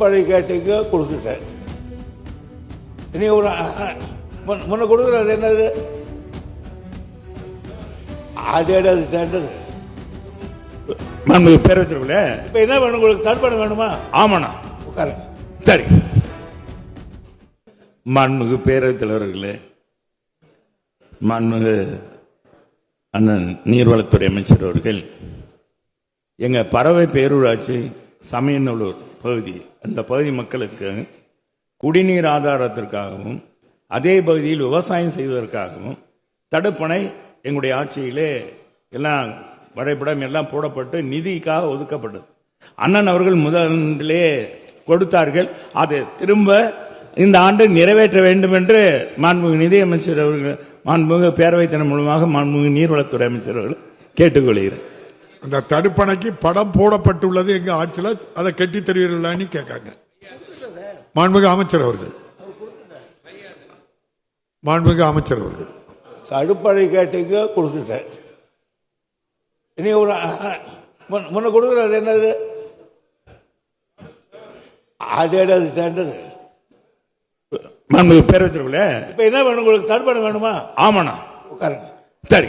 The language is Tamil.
தடுப்பணை கேட்டீங்க கொடுத்துட்டேன். இனி ஒரு முன்ன- கொடுக்குறது என்னது? அதே அது டெண்டர் மாண்புமிகு பேரவைத் தலைவர்களே இப்போ என்ன வேணும் உங்களுக்கு? தடுப்பணை வேணுமா? ஆமாண்ணா. உட்காருங்க. சரி. மாண்புமிகு பேரவைத் தலைவர்களே மாண்புமிகு அண்ணன் நீர்வளத்துறை அமைச்சர் அவர்கள் எங்க பறவை பேரூராட்சி சமயநல்லூர் பகுதி. அந்த பகுதி மக்களுக்கு குடிநீர் ஆதாரத்திற்காகவும் அதே பகுதியில் விவசாயம் செய்வதற்காகவும் தடுப்பணை எங்களுடைய ஆட்சியிலே எல்லாம் வரைபடம் எல்லாம் போடப்பட்டு நிதிக்காக ஒதுக்கப்பட்டது. அண்ணன் அவர்கள் முதலிலே கொடுத்தார்கள். அதை திரும்ப இந்த ஆண்டு நிறைவேற்ற வேண்டும் என்று மாண்புமிகு நிதியமைச்சர் அவர்கள் மாண்புமிகு பேரவைத் மூலமாக மாண்புமிகு நீர்வளத்துறை அமைச்சர் அவர்கள் கேட்டுக்கொள்கிறேன். அந்த தடுப்பணைக்கு படம் போடப்பட்டுள்ளது எங்க ஆட்சியில் அதை கட்டி தருவீர்களான்னு கேட்காங்க. மாண்புமிகு அமைச்சர் அவர்கள். மாண்புமிகு அமைச்சர் அவர்கள். தடுப்பணை கேட்டீங்க கொடுத்துட்டேன். இனி ஒரு முன்ன- கொடுக்குறது என்னது? அதே அது டெண்டர் மாண்புமிகு பேரவைத் தலைவர்களே. இப்போ என்ன வேணும் உங்களுக்கு தடுப்பணை வேணுமா? ஆமாண்ணா. உட்காருங்க. சரி.